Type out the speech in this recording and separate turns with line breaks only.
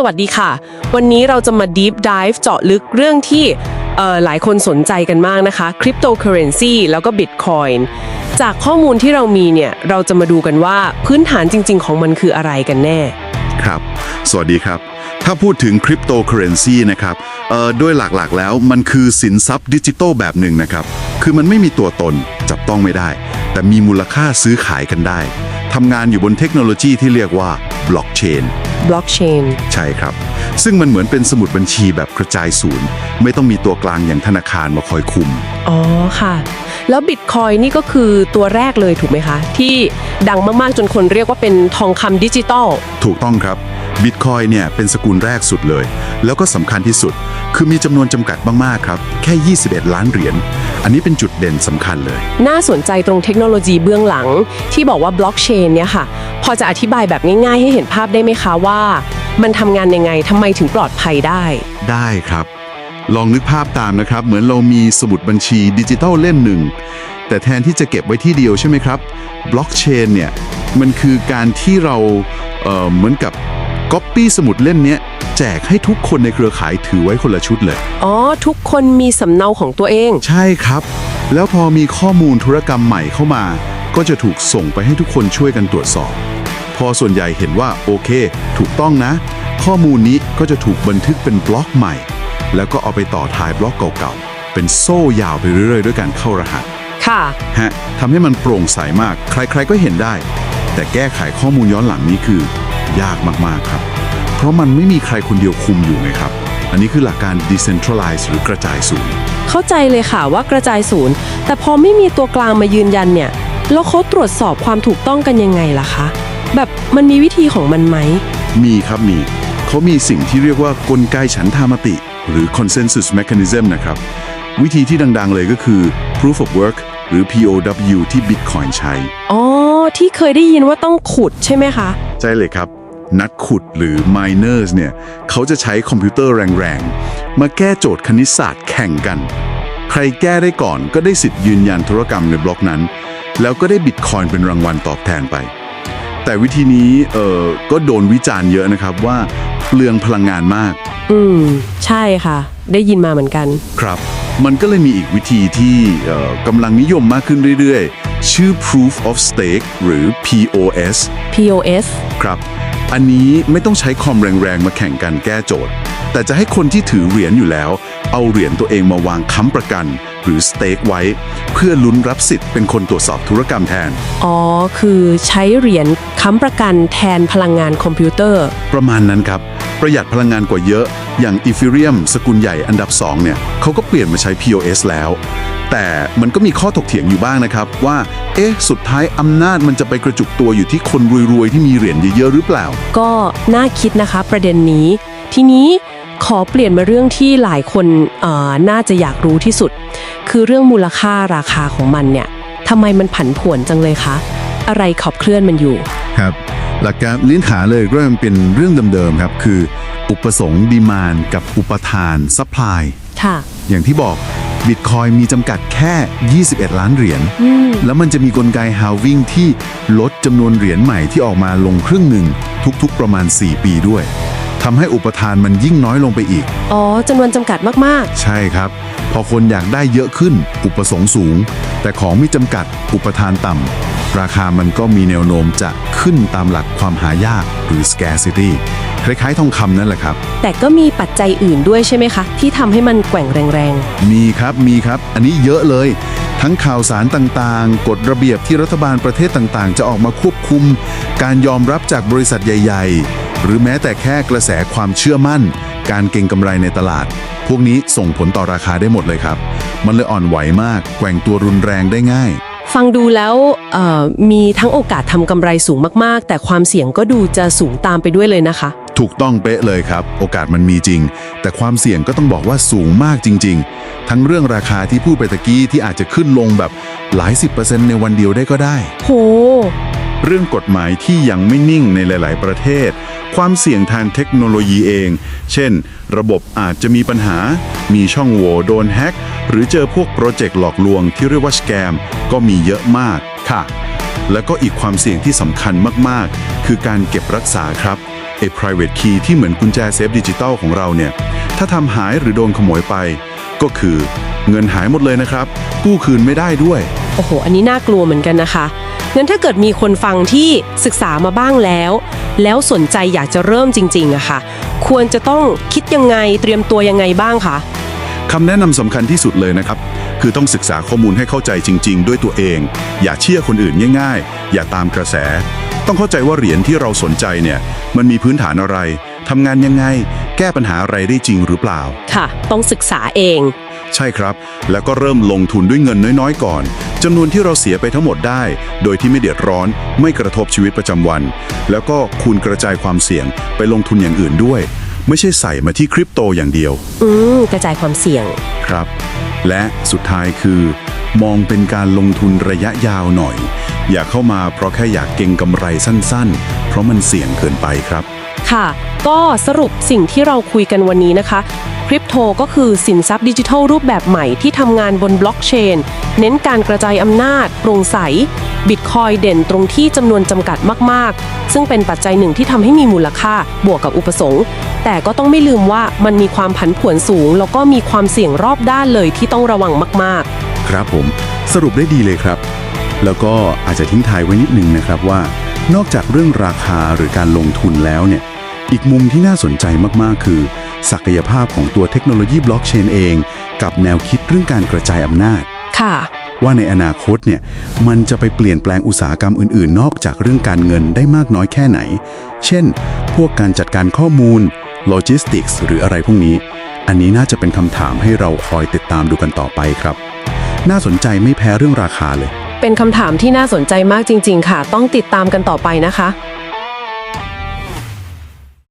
สวัสดีค่ะ วันนี้เราจะมา Deep Dive เจาะลึกเรื่องที่หลายคนสนใจกันมากนะคะ Cryptocurrency แล้วก็ Bitcoin จากข้อมูลที่เรามีเนี่ย เราจะมาดูกันว่าพื้นฐานจริง ๆ ของมันคืออะไรกันแน่
ครับ สวัสดีครับ ถ้าพูดถึงคริปโตเคอเรนซีนะครับเอ่อโดยหลักๆแล้วมันคือสินทรัพย์ดิจิทัลแบบหนึ่งนะครับ คือมันไม่มีตัวตนจับต้องไม่ได้ แต่มีมูลค่าซื้อขายกันได้ทำงานอยู่บนเทคโนโลยีที่เรียกว่าบล็อกเชน
Blockchain
ใช่ครับ ซึ่งมันเหมือนเป็นสมุดบัญชีแบบกระจายศูนย์ ไม่ต้องมีตัวกลางอย่างธนาคารมาคอยคุม
อ๋อค่ะ แล้ว Bitcoin นี่ก็คือตัวแรกเลยถูกไหมคะ ที่ดังมากๆจนคนเรียกว่าเป็นทองคำดิจิตอล
ถูกต้องครับบิตคอยเนี่ยเป็นสกุลแรกสุดเลย แล้วก็สำคัญที่สุด คือมีจำนวนจำกัดมาก ๆ ครับ แค่ 21 ล้านเหรียญอันนี้เป็นจุดเด่นสำคัญเลย
น่าสนใจตรงเทคโนโลยีเบื้องหลัง ที่บอกว่าบล็อกเชนเนี่ยค่ะ พอจะอธิบายแบบง่ายๆ ให้เห็นภาพได้ไหมคะว่า มันทำงานยังไงทำไมถึงปลอดภัยได้
ได้ครับ ลองนึกภาพตามนะครับ เหมือนเรามีสมุดบัญชีดิจิทัลเล่มหนึ่ง แต่แทนที่จะเก็บไว้ที่เดียวใช่ไหมครับบล็อกเชนเนี่ยมันคือการที่เราเอ่อเหมือนกับก๊อปปี้สมุดเล่มเนี้ยแจกให้ทุกคนในเครือข่ายถือไว้คนละชุดเลย
อ๋อ ทุกคนมีสำเนาของตัวเอง
ใช่ครับ แล้วพอมีข้อมูลธุรกรรมใหม่เข้ามา ก็จะถูกส่งไปให้ทุกคนช่วยกันตรวจสอบ พอส่วนใหญ่เห็นว่าโอเค ถูกต้องนะ ข้อมูลนี้ก็จะถูกบันทึกเป็นบล็อกใหม่ แล้วก็เอาไปต่อท้ายบล็อกเก่าๆ เป็นโซ่ยาวไปเรื่อยๆ ด้วยการเข้ารหัส
ค่ะ
ฮะทำให้มันโปร่งใสมาก ใครๆก็เห็นได้ แต่แก้ไขข้อมูลย้อนหลังนี้คือ ยากมากๆครับ เพราะมันไม่มีใครคนเดียวคุมอยู่ไงครับ อันนี้คือหลักการ decentralize หรือกระจายศูนย์
เข้าใจเลยค่ะว่ากระจายศูนย์ แต่พอไม่มีตัวกลางมายืนยันเนี่ย แล้วเขาตรวจสอบความถูกต้องกันยังไงล่ะคะ แบบมันมีวิธีของมันไหม
มีครับมี เขามีสิ่งที่เรียกว่ากลไกฉันทามติ หรือ consensus mechanism นะครับ วิธีที่ดังๆเลยก็คือ proof of work หรือ POW ที่ Bitcoin ใช้
อ๋อ ที่เคยได้ยินว่าต้องขุดใช่ไหมคะ
ใช่เลยครับ นักขุดหรือ miners เนี่ย เขาจะใช้คอมพิวเตอร์แรงๆ มาแก้โจทย์คณิตศาสตร์แข่งกัน ใครแก้ได้ก่อนก็ได้สิทธิ์ยืนยันธุรกรรมในบล็อกนั้น แล้วก็ได้บิตคอยน์เป็นรางวัลตอบแทนไป แต่วิธีนี้เอ่อก็โดนวิจารณ์เยอะนะครับว่าเปลืองพลังงานมาก
อืม ใช่ค่ะ ได้ยินมาเหมือนกัน
ครับ มันก็เลยมีอีกวิธีที่เอ่อกำลังนิยมมากขึ้นเรื่อยๆ ชื่อ proof of stake หรือ POS
POS
ครับ อันนี้ไม่ต้องใช้คอมแรงๆ มาแข่งกันแก้โจทย์ แต่จะให้คนที่ถือเหรียญอยู่แล้ว เอาเหรียญตัวเองมาวางค้ำประกัน หรือสเต็กไว้ เพื่อลุ้นรับสิทธิ์เป็นคนตรวจสอบธุรกรรมแทน
อ๋อ คือใช้เหรียญค้ำประกันแทนพลังงานคอมพิวเตอร์
ประมาณนั้นครับ ประหยัดพลังงานกว่าเยอะ อย่างอีเ r เรียมสกุลใหญ่อันดับ 2 เนี่ยเขาก็เปลี่ยนมาใช้ POS แล้ว แต่มันก็มีข้อถกเถียงอยู่บ้างนะครับ ว่า เอ๊ะ สุดท้ายอำนาจมันจะไปกระจุกตัวอยู่ที่คนรวยๆที่มีเหรียญเยอะๆหรือเปล่า
ก็น่าคิดนะคะประเด็นนี้ ทีนี้ ขอเปลี่ยนมาเรื่องที่หลายคนเอ่อน่าจะอยากรู้ที่สุด คือเรื่องมูลค่าราคาของมันเนี่ยทำไมมันผันผวนจังเลยคะ อะไรขับเคลื่อนมันอยู่
ครับ หลักการลิ้นขาเลยก็ยังเป็นเรื่องเดิมๆครับ คือ อุปสงค์ดีมานกับอุปทานซัพพลาย
ค่ะ
อย่างที่บอกบิตคอยมีจำกัดแค่ 21 ล้านเหรียญ แล้วมันจะมีกลไก halving ที่ลดจำนวนเหรียญใหม่ที่ออกมาลงครึ่งหนึ่งทุกๆประมาณ 4 ปีด้วย ทำให้อุปทานมันยิ่งน้อยลงไปอีก
อ๋อจำนวนจำกัดมาก
ใช่ครับ พอคนอยากได้เยอะขึ้น อุปสงค์สูง แต่ของมีจำกัด อุปทานต่ำราคามันก็มีแนวโน้มจะขึ้นตามหลักความหายากหรือ scarcity คล้ายๆทองคำนั่นแหละครับ
ๆ แต่ก็มีปัจจัยอื่นด้วยใช่ไหมคะ ที่ทำให้มันแกว่งแรง
มีครับมีครับ อันนี้เยอะเลย ทั้งข่าวสารต่างๆ กฎระเบียบที่รัฐบาลประเทศต่างๆ จะออกมาควบคุม การยอมรับจากบริษัทใหญ่ ๆ หรือแม้แต่แค่กระแสความเชื่อมั่น การเก็งกำไรในตลาด พวกนี้ส่งผลต่อราคาได้หมดเลยครับ มันเลยอ่อนไหวมากแกว่งตัวรุนแรงได้ง่าย
ฟังดูแล้วมีทั้งโอกาสทำกำไรสูงมาก ๆ แต่ความเสี่ยงก็ดูจะสูงตามไปด้วยเลยนะคะ
ถูกต้องเป๊ะเลยครับ โอกาสมันมีจริง แต่ความเสี่ยงก็ต้องบอกว่าสูงมากจริง ๆ ทั้งเรื่องราคาที่พูดไปตะกี้ที่อาจจะขึ้นลงแบบหลายสิบเปอร์เซ็นต์ในวันเดียวได้ก็ได้
โห
เรื่องกฎหมายที่ยังไม่นิ่งในหลาย ๆ ประเทศ ความเสี่ยงทางเทคโนโลยีเอง เช่น ระบบอาจจะมีปัญหา มีช่องโหว่โดนแฮ็กหรือเจอพวกโปรเจกต์หลอกลวงที่เรียกว่าสแกมก็มีเยอะมากค่ะ แล้วก็อีกความเสี่ยงที่สำคัญมากๆ คือการเก็บรักษาครับ ไอ้ private key ที่เหมือนกุญแจเซฟดิจิตอลของเราเนี่ย ถ้าทำหายหรือโดนขโมยไป ก็คือเงินหายหมดเลยนะครับ กู้คืนไม่ได้ด้วย
โอ้โห อันนี้น่ากลัวเหมือนกันนะคะ งั้นถ้าเกิดมีคนฟังที่ศึกษามาบ้างแล้ว แล้วสนใจอยากจะเริ่มจริงๆอะค่ะ ควรจะต้องคิดยังไงเตรียมตัวยังไงบ้างคะ
คำแนะนำสำคัญที่สุดเลยนะครับ คือต้องศึกษาข้อมูลให้เข้าใจจริง ๆ ด้วยตัวเอง อย่าเชื่อคนอื่นง่าย ๆ อย่าตามกระแส ต้องเข้าใจว่าเหรียญที่เราสนใจเนี่ยมันมีพื้นฐานอะไรทำงานยังไง แก้ปัญหาอะไรได้จริงหรือเปล่า
ค่ะ ต้องศึกษาเอง
ใช่ครับ แล้วก็เริ่มลงทุนด้วยเงินน้อยๆ ก่อนจำนวนที่เราเสียไปทั้งหมดได้ โดยที่ไม่เดือดร้อน ไม่กระทบชีวิตประจำวัน แล้วก็คูณกระจายความเสี่ยงไปลงทุนอย่างอื่นด้วย ไม่ใช่ใส่มาที่คริปโตอย่างเดียว
อืมกระจายความเสี่ยง
ครับ และสุดท้ายคือ มองเป็นการลงทุนระยะยาวหน่อย อย่าเข้ามาเพราะแค่อยากเก็งกำไรสั้นๆ เพราะมันเสี่ยงเกินไปครับ
ค่ะ ก็สรุปสิ่งที่เราคุยกันวันนี้นะคะ คริปโตก็คือสินทรัพย์ดิจิทัลรูปแบบใหม่ที่ทำงานบนบล็อกเชน เน้นการกระจายอำนาจ โปร่งใส บิตคอยเด่นตรงที่จำนวนจำกัดมากๆ ซึ่งเป็นปัจจัยหนึ่งที่ทำให้มีมูลค่า บวกกับอุปสงค์ แต่ก็ต้องไม่ลืมว่ามันมีความผันผวนสูง แล้วก็มีความเสี่ยงรอบด้านเลยที่ต้องระวังมากๆ
ครับผม สรุปได้ดีเลยครับ แล้วก็อาจจะทิ้งท้ายไว้นิดนึงนะครับว่า นอกจากเรื่องราคาหรือการลงทุนแล้วเนี่ย อีกมุมที่น่าสนใจมากๆ คือ ศักยภาพของตัวเทคโนโลยีบล็อกเชนเอง กับแนวคิดเรื่องการกระจายอำนาจ
ค่ะ
ว่าในอนาคตเนี่ยมันจะไปเปลี่ยนแปลงอุตสาหกรรมอื่น ๆ นอกจากเรื่องการเงินได้มากน้อยแค่ไหน เช่น พวกการจัดการข้อมูลโลจิสติกส์หรืออะไรพวกนี้ อันนี้น่าจะเป็นคำถามให้เราคอยติดตามดูกันต่อไปครับ น่าสนใจไม่แพ้เรื่องราคาเลย
เป็นคำถามที่น่าสนใจมากจริง ๆ ค่ะ ต้องติดตามกันต่อไปนะคะ